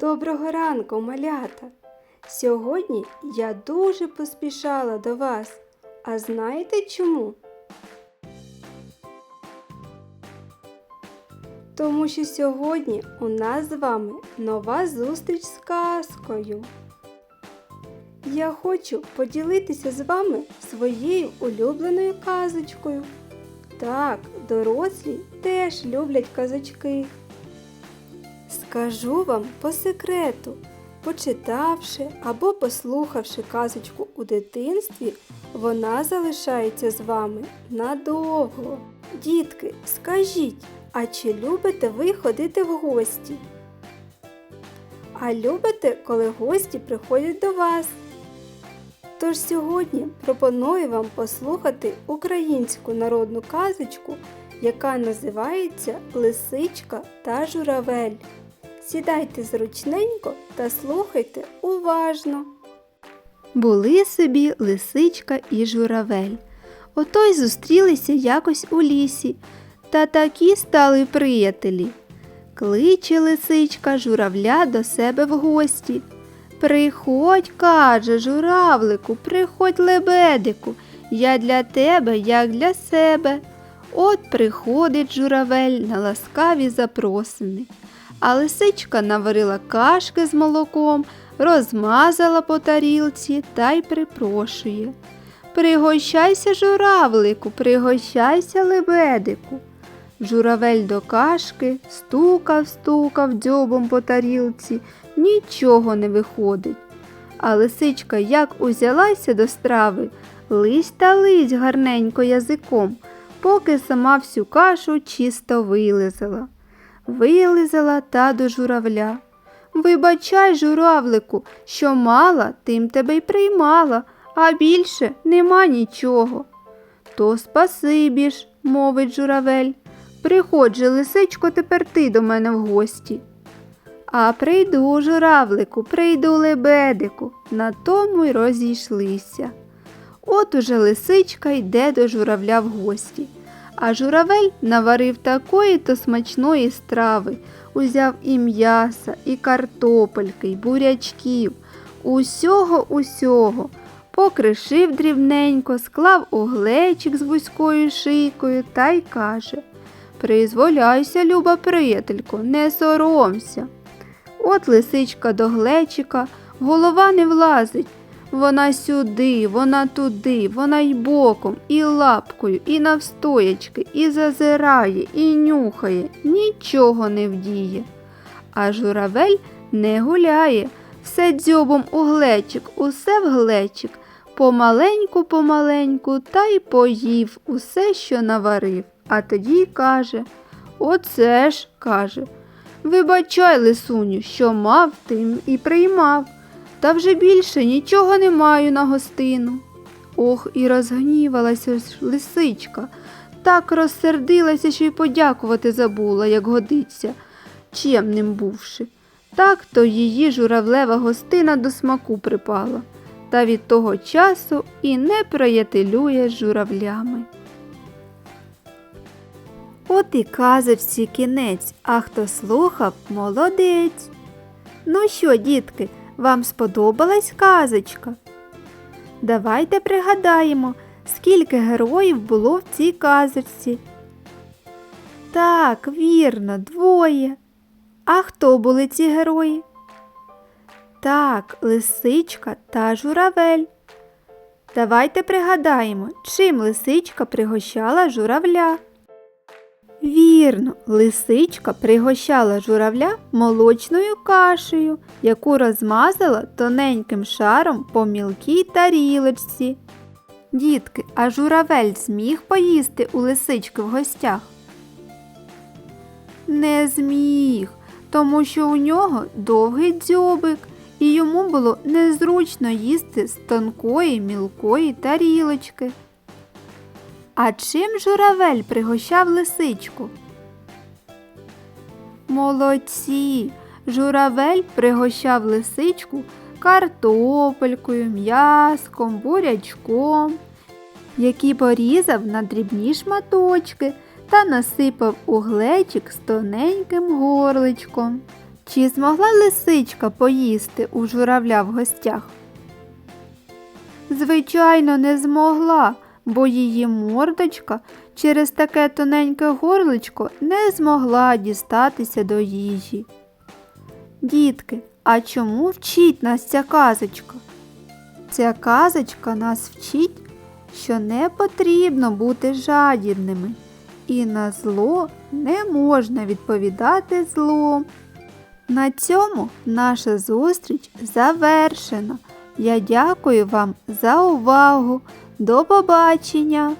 Доброго ранку, малята! Сьогодні я дуже поспішала до вас. А знаєте чому? Тому що сьогодні у нас з вами нова зустріч з казкою. Я хочу поділитися з вами своєю улюбленою казочкою. Так, дорослі теж люблять казочки. Скажу вам по секрету, почитавши або послухавши казочку у дитинстві, вона залишається з вами надовго. Дітки, скажіть, а чи любите ви ходити в гості? А любите, коли гості приходять до вас? Тож сьогодні пропоную вам послухати українську народну казочку, яка називається Лисичка та журавель. Сідайте зручненько та слухайте уважно. Були собі лисичка і журавель. Ото й зустрілися якось у лісі, та такі стали приятелі. Кличе лисичка журавля до себе в гості. Приходь, каже, журавлику, приходь лебедику, я для тебе, як для себе. От приходить журавель на ласкаві запросини. А лисичка наварила кашки з молоком, розмазала по тарілці та й припрошує. Пригощайся, журавлику, пригощайся, лебедику. Журавель до кашки стукав, стукав дзьобом по тарілці, нічого не виходить. А лисичка як узялася до страви, лись та лись гарненько язиком, поки сама всю кашу чисто вилизала. Вилизала та до журавля. Вибачай, журавлику, що мала, тим тебе й приймала, а більше нема нічого. То спасибі ж, мовить журавель. Приходь же, лисичко, тепер ти до мене в гості. А прийду, журавлику, прийду лебедику, на тому й розійшлися. От уже лисичка йде до журавля в гості. А журавель наварив такої то смачної страви, узяв і м'яса, і картопельки, і бурячків, усього усього, покришив дрібненько, склав у глечик з вузькою шийкою та й каже Призволяйся, люба приятелько, не соромся. От лисичка до глечика, голова не влазить. Вона сюди, вона туди, вона й боком, і лапкою, і навстоячки, і зазирає, і нюхає, нічого не вдіє. А журавель не гуляє, все дзьобом у глечик, усе в глечик, помаленьку, помаленьку, та й поїв усе, що наварив. А тоді каже Оце ж, каже. Вибачай, лисуню, що мав, тим і приймав. Та вже більше нічого не маю на гостину. Ох, і розгнівалася лисичка, так розсердилася, що й подякувати забула, як годиться, чемним бувши. Так то її журавлева гостина до смаку припала, та від того часу і не приятелює з журавлями. От і казочці кінець, а хто слухав, молодець. Ну що, дітки, вам сподобалась казочка? Давайте пригадаємо, скільки героїв було в цій казочці. Так, вірно, двоє. А хто були ці герої? Так, лисичка та журавель. Давайте пригадаємо, чим лисичка пригощала журавля. Вірно, лисичка пригощала журавля молочною кашею, яку розмазала тоненьким шаром по мілкій тарілочці. Дітки, а журавель зміг поїсти у лисички в гостях? Не зміг, тому що у нього довгий дзьобик, і йому було незручно їсти з тонкої мілкої тарілочки. А чим журавель пригощав лисичку? Молодці! Журавель пригощав лисичку картопелькою, м'яском, бурячком, які порізав на дрібні шматочки та насипав у глечик з тоненьким горличком. Чи змогла лисичка поїсти у журавля в гостях? Звичайно, не змогла, бо її мордочка через таке тоненьке горличко не змогла дістатися до їжі. Дітки, а чому вчить нас ця казочка? Ця казочка нас вчить, що не потрібно бути жадібними, і на зло не можна відповідати злом. На цьому наша зустріч завершена. Я дякую вам за увагу. До побачення!